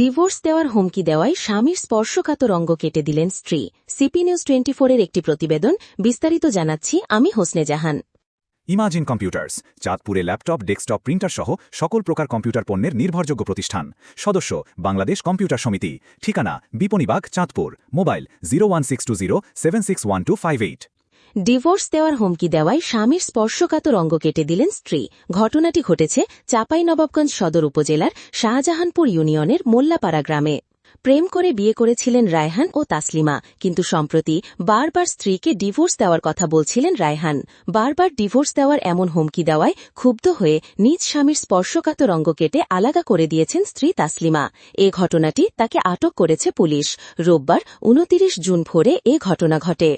Divorce দেওয়ার হুমকি দেওয়ায় স্বামীর স্পর্শকাতর অঙ্গ কেটে দিলেন স্ত্রী। সিপি নিউজ টোয়েন্টি ফোরের একটি প্রতিবেদন বিস্তারিত জানাচ্ছি, আমি হোসনে জাহান। ইমাজিন কম্পিউটার্স, চাঁদপুরে ল্যাপটপ, ডেস্কটপ, প্রিন্টার সহ সকল প্রকার কম্পিউটার পণ্যের নির্ভরযোগ্য প্রতিষ্ঠান। সদস্য, বাংলাদেশ কম্পিউটার সমিতি। ঠিকানা, Bipanibag, Chandpur. Mobile, zero one six two zero, seven six one two five eight. Divorce দেওয়ার হুমকি দেওয়ায় স্বামীর স্পর্শকাতর অঙ্গ কেটে দিলেন স্ত্রী। ঘটনাটি ঘটেছে চাঁপাইনবাবগঞ্জ সদর উপজেলার শাহজাহানপুর ইউনিয়নের মোল্লাপাড়া গ্রামে। প্রেম করে বিয়ে করেছিলেন রায়হান ও তাসলিমা, কিন্তু সম্প্রতি বারবার স্ত্রীকে ডিভোর্স দেওয়ার কথা বলছিলেন রায়হান। বারবার ডিভোর্স দেওয়ার এমন হুমকি দেওয়ায় ক্ষুব্ধ হয়ে নিজ স্বামীর স্পর্শকাতর অঙ্গ কেটে আলাদা করে দিয়েছেন স্ত্রী তাসলিমা। এ ঘটনাটি তাকে আটক করেছে পুলিশ। রোববার, উনতিরিশ জুন ভোরে এ ঘটনা ঘটে।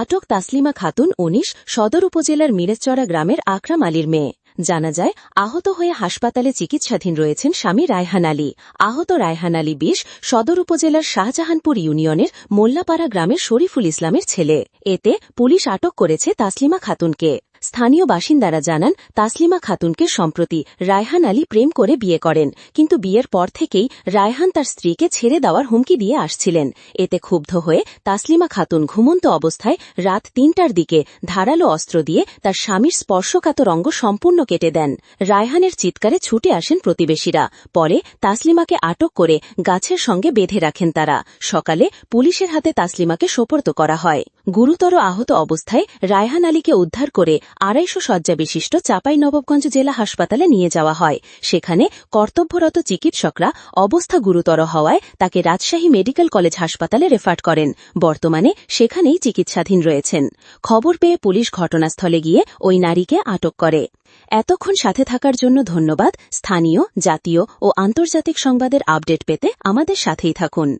আটক তাসলিমা খাতুন উনিশ, সদর উপজেলার মিরেচড়া গ্রামের আকরাম আলীর মেয়ে। জানা যায়, আহত হয়ে হাসপাতালে চিকিৎসাধীন রয়েছেন স্বামী রায়হান আলী। আহত রায়হান আলী বিশ, সদর উপজেলার শাহজাহানপুর ইউনিয়নের মোল্লাপাড়া গ্রামের শরীফুল ইসলামের ছেলে। এতে পুলিশ আটক করেছে তাসলিমা খাতুনকে। স্থানীয় বাসিন্দারা জানান, তাসলিমা খাতুনকে সম্প্রতি রায়হান আলী প্রেম করে বিয়ে করেন। কিন্তু বিয়ের পর থেকেই রায়হান তার স্ত্রীকে ছেড়ে দেওয়ার হুমকি দিয়ে আসছিলেন। এতে ক্ষুব্ধ হয়ে তাসলিমা খাতুন ঘুমন্ত অবস্থায় রাত তিনটার দিকে ধারালো অস্ত্র দিয়ে তার স্বামীর স্পর্শকাতর অঙ্গ সম্পূর্ণ কেটে দেন। রায়হানের চিৎকারে ছুটে আসেন প্রতিবেশীরা। পরে তাসলিমাকে আটক করে গাছের সঙ্গে বেঁধে রাখেন তারা। সকালে পুলিশের হাতে তাসলিমাকে সোপর্দ করা হয়। গুরুতর আহত অবস্থায় রায়হান আলীকে উদ্ধার করে আড়াইশো শয্যা বিশিষ্ট চাপাই নবাবগঞ্জ জেলা হাসপাতালে নিয়ে যাওয়া হয়। সেখানে কর্তব্যরত চিকিৎসকরা অবস্থা গুরুতর হওয়ায় তাকে রাজশাহী মেডিকেল কলেজ হাসপাতালে রেফার করেন। বর্তমানে সেখানেই চিকিৎসাধীন রয়েছেন। খবর পেয়ে পুলিশ ঘটনাস্থলে গিয়ে ওই নারীকে আটক করে। এতক্ষণ সাথে থাকার জন্য ধন্যবাদ। স্থানীয়, জাতীয় ও আন্তর্জাতিক সংবাদের আপডেট পেতে আমাদের সাথেই থাকুন।